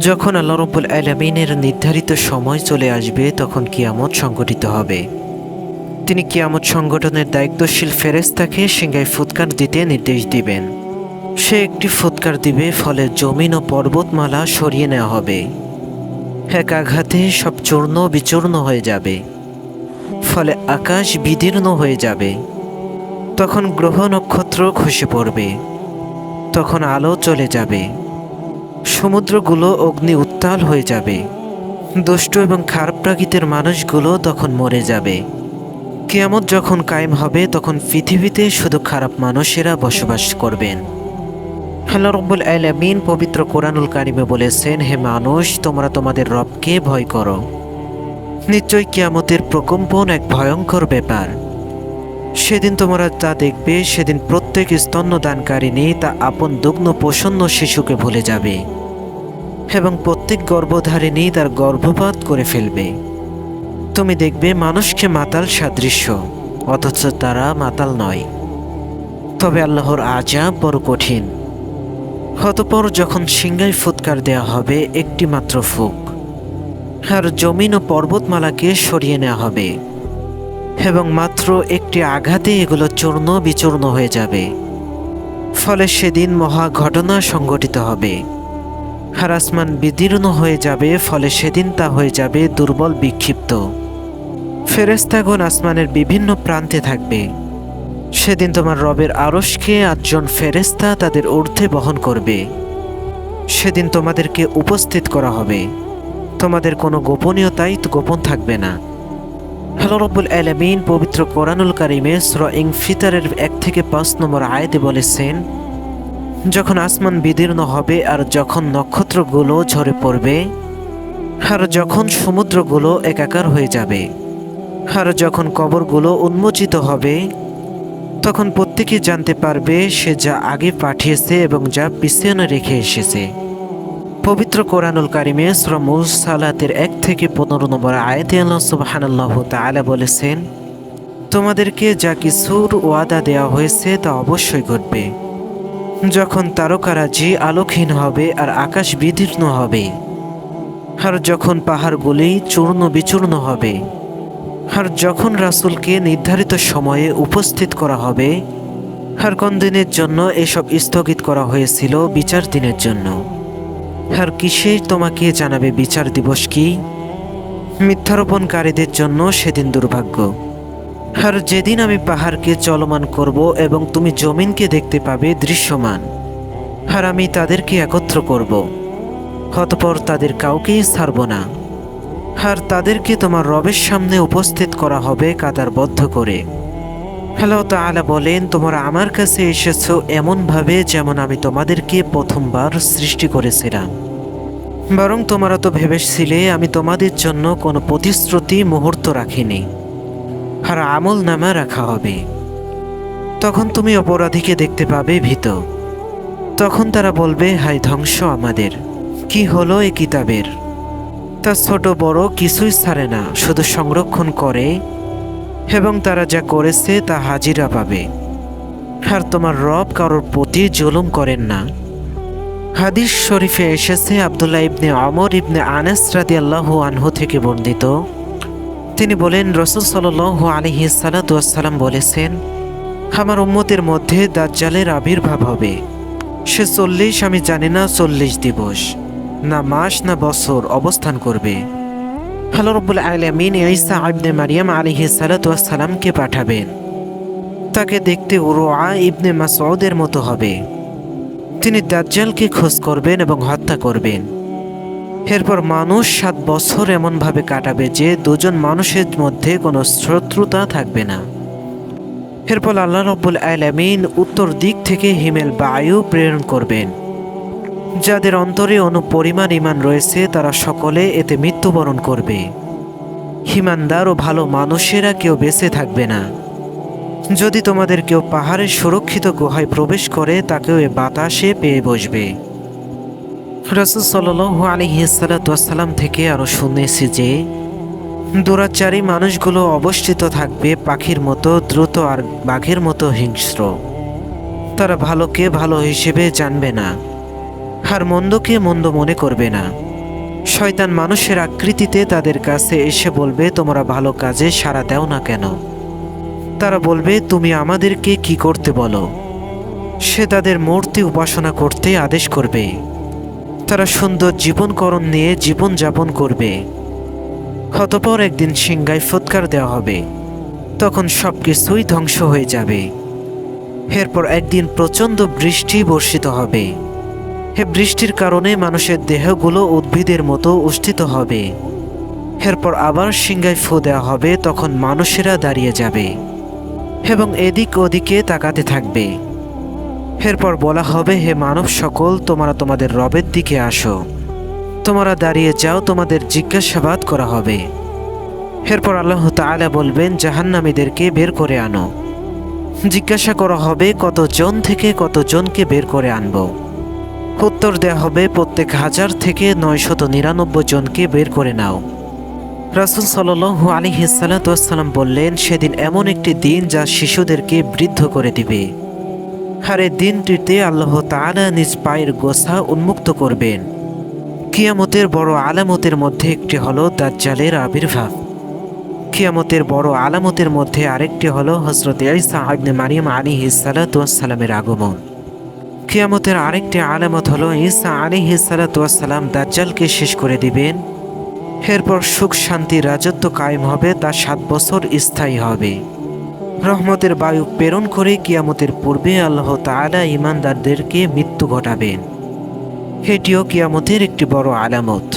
যখন আল্লাহ রব্বুল আলমিনের নির্ধারিত সময় চলে আসবে, তখন কিয়ামত সংগঠিত হবে। তিনি কিয়ামত সংগঠনের দায়িত্বশীল ফেরেস্তাকে সিংহায় ফুৎকার দিতে নির্দেশ দিবেন। সে একটি ফুৎকার দিবে, ফলে জমিন ও পর্বতমালা সরিয়ে নেওয়া হবে। এক আঘাতে সব চূর্ণ বিচূর্ণ হয়ে যাবে, ফলে আকাশ বিদীর্ণ হয়ে যাবে। তখন গ্রহ নক্ষত্র খসে পড়বে, তখন আলো চলে যাবে। সমুদ্রগুলো অগ্নি উত্তাল হয়ে যাবে। দুষ্ট এবং খারাপ প্রাকৃতের মানুষগুলো তখন মরে যাবে। কিয়ামত যখন কায়েম হবে, তখন পৃথিবীতে শুধু খারাপ মানুষেরা বসবাস করবেন। আল্লাহ রব্বুল আলামিন পবিত্র কোরআনুল কারিমে বলেছেন, হে মানুষ, তোমরা তোমাদের রবকে ভয় করো। নিশ্চয় কিয়ামতের প্রকম্পন এক ভয়ঙ্কর ব্যাপার। সেদিন তোমরা তা দেখবে, সেদিন প্রত্যেক স্তন্যদানকারিণী তা আপন দুগ্ন প্রসন্ন শিশুকে ভুলে যাবে এবং প্রত্যেক গর্ভধারিণী তার গর্ভপাত করে ফেলবে। তুমি দেখবে মানুষকে মাতাল সাদৃশ্য, অথচ তারা মাতাল নয়। তবে আল্লাহর আজাব বড় কঠিন। হতপর যখন সিংহায় ফুৎকার দেওয়া হবে একটি মাত্র ফুক, আর জমিন ও পর্বতমালাকে সরিয়ে নেওয়া হবে। এবং মাত্র একটি আঘাতে এগুলো চূর্ণ বিচূর্ণ হয়ে যাবে। ফলে সেদিন মহা ঘটনা সংঘটিত হবে। আর আসমান বিদীর্ণ হয়ে যাবে, ফলে সেদিন তা হয়ে যাবে দুর্বল বিক্ষিপ্ত। ফেরেস্তাগণ আসমানের বিভিন্ন প্রান্তে থাকবে। সেদিন তোমার রবের আরশকে আটজন ফেরেস্তা তাদের ঊর্ধ্বে বহন করবে। সেদিন তোমাদেরকে উপস্থিত করা হবে। তোমাদের কোনো গোপনীয়তাই গোপন থাকবে না। হ্যালো রব্বুল আলমিন পবিত্র কোরআনুল কারিমে সুরা ইং ফিতারের এক থেকে পাঁচ নম্বর আয়াতে বলেছেন, যখন আসমান বিদীর্ণ হবে আর যখন নক্ষত্রগুলো ঝরে পড়বে, আর যখন সমুদ্রগুলো একাকার হয়ে যাবে, আর যখন কবরগুলো উন্মোচিত হবে, তখন প্রত্যেকে জানতে পারবে সে যা আগে পাঠিয়েছে এবং যা পিছনে রেখে এসেছে। পবিত্র কোরআনুল কারিমে শ্রমুল সালাতের এক থেকে পনেরো নম্বর আয়াতে আল্লাহ সুবাহানাল্লাহ তাআলা বলেছেন, তোমাদেরকে যা কিছুর ওয়াদা দেওয়া হয়েছে তা অবশ্যই ঘটবে। যখন তারকারাজি আলোকহীন হবে আর আকাশ বিদীর্ণ হবে, আর যখন পাহাড়গুলি চূর্ণ বিচূর্ণ হবে, আর যখন রাসূলকে নির্ধারিত সময়ে উপস্থিত করা হবে, আর কোন দিনের জন্য এসব স্থগিত করা হয়েছিল বিচার দিনের জন্য। আর কিসে তোমাকে জানাবে বিচার দিবস কি? মিথ্যারোপণকারীদের জন্য সেদিন দুর্ভাগ্য। আর যেদিন আমি পাহাড়কে চলমান করব এবং তুমি জমিনকে দেখতে পাবে দৃশ্যমান, আর আমি তাদেরকে একত্র করব। অতপর তাদের কাউকেই ছাড়ব না। আর তাদেরকে তোমার রবের সামনে উপস্থিত করা হবে কাতারবদ্ধ করে। হ্যালো তাআলা বলেন, তোমরা আমার কাছে এসেছ এমনভাবে যেমন আমি তোমাদেরকে প্রথমবার সৃষ্টি করেছিলাম। বরং তোমরা তো ভেবেছিলে আমি তোমাদের জন্য কোনো প্রতিশ্রুতি মুহূর্ত রাখিনি, আর আমল নামা রাখা হবে। তখন তুমি অপরাধীকে দেখতে পাবে ভীত। তখন তারা বলবে হাই ধ্বংস আমাদের, কি হলো এ কিতাবের? তা ছোট বড় কিছুই ছাড়ে না, শুধু সংরক্ষণ করে এবং তারা যা করেছে তা হাজিরা পাবে। আর তোমার রব কারোর প্রতি জুলুম করেন না। হাদিস শরীফে এসেছে, আবদুল্লাহ ইবনে অমর ইবনে আনাস রাদি আল্লাহ আনহু থেকে বর্ণিত। তিনি বলেন, রসুল সাল আলহি সালাতাম বলেছেন, আমার উম্মতের মধ্যে দাজ্জালের আবির্ভাব হবে। সে চল্লিশ, আমি জানি না চল্লিশ দিবস, না মাস, না বছর অবস্থান করবে। হ্যালো, রব্বুল আলমিন ঈসা আবনে মারিয়াম আলিহি সালাতামকে পাঠাবেন? তাকে দেখতে উরোয়া ইবনে মাসউদের মতো হবে। তিনি দাজ্জালকে খোঁজ করবেন এবং হত্যা করবেন। এরপর মানুষ সাত বছর এমনভাবে কাটাবে যে দুজন মানুষের মধ্যে কোনো শত্রুতা থাকবে না। এরপর আল্লাহ রব্বুল আলামিন উত্তর দিক থেকে হিমেল বায়ু প্রেরণ করবেন। যাদের অন্তরে অনুপরিমাণ ইমান রয়েছে, তারা সকলে এতে মৃত্যুবরণ করবে। হিমানদার ও ভালো মানুষেরা কেউ বেঁচে থাকবে না। যদি তোমাদের কেউ পাহাড়ের সুরক্ষিত গুহায় প্রবেশ করে, তাকেও এ বাতাসে পেয়ে বসবে। রসুল সাল আলিহাসাল্লাম থেকে আরও শুনেছি যে, দুরাচারী মানুষগুলো অবস্থিত থাকবে পাখির মতো, দ্রুত আর বাঘের মতো হিংস্র। তারা ভালোকে ভালো হিসেবে জানবে না। আর মন্দকে মন্দ মনে করবে না। শয়তান মানুষের আকৃতিতে তাদের কাছে এসে বলবে, তোমরা ভালো কাজে সাড়া দাও না কেন? তারা বলবে, তুমি আমাদেরকে কি করতে বলো? সে তাদের মূর্তি উপাসনা করতে আদেশ করবে। তারা সুন্দর জীবনকরণ নিয়ে জীবন যাপন করবে। হতপর একদিন সিংগায় ফুৎকার দেওয়া হবে। তখন সব কিছুই ধ্বংস হয়ে যাবে। এরপর একদিন প্রচণ্ড বৃষ্টি বর্ষিত হবে। বৃষ্টির কারণে মানুষের দেহগুলো উদ্ভিদের মতো উষ্ঠিত হবে। এরপর আবার সিংগায় ফু দেওয়া হবে, তখন মানুষেরা দাঁড়িয়ে যাবে এবং এদিক ওদিকে তাকাতে থাকবে। এরপর বলা হবে, হে মানব সকল, তোমরা তোমাদের রবের দিকে আসো। তোমরা দাঁড়িয়ে যাও, তোমাদের জিজ্ঞাসাবাদ করা হবে। এরপর আল্লাহ তাআলা বলবেন, জাহান্নামীদেরকে বের করে আনো। জিজ্ঞাসা করা হবে, কতজন থেকে কতজনকে বের করে আনব? উত্তর দেয়া হবে, প্রত্যেক হাজার থেকে নয়শত নিরানব্বই জনকে বের করে নাও। রাসুল সাল্লু আলী হিসালাতাম বললেন, সেদিন এমন একটি দিন যা শিশুদেরকে বৃদ্ধ করে দিবে। আর এই দিনটিতে আল্লাহ তাআলা নিজ পায়ের গোসা উন্মুক্ত করবেন। কিয়ামতের বড় আলামতের মধ্যে একটি হলো দাজ্জালের আবির্ভাব। কিয়ামতের বড় আলামতের মধ্যে আরেকটি হলো হজরত ইসা আবনে মারিয়াম আলী হিসালাতামের আগমন। কিয়ামতের আরেকটি আলামত হলো ঈসা আলী হিসালাতাম দাজ্জালকে শেষ করে দিবেন। এরপর সুখ, শান্তি, রাজত্ব কায়েম হবে, তা সাত বছর স্থায়ী হবে। রহমতের বায়ু প্রেরণ করে কিয়ামতের পূর্বে আল্লাহ তালা ইমানদারদেরকে মৃত্যু ঘটাবেন। এটিও কিয়ামতের একটি বড় আলামত।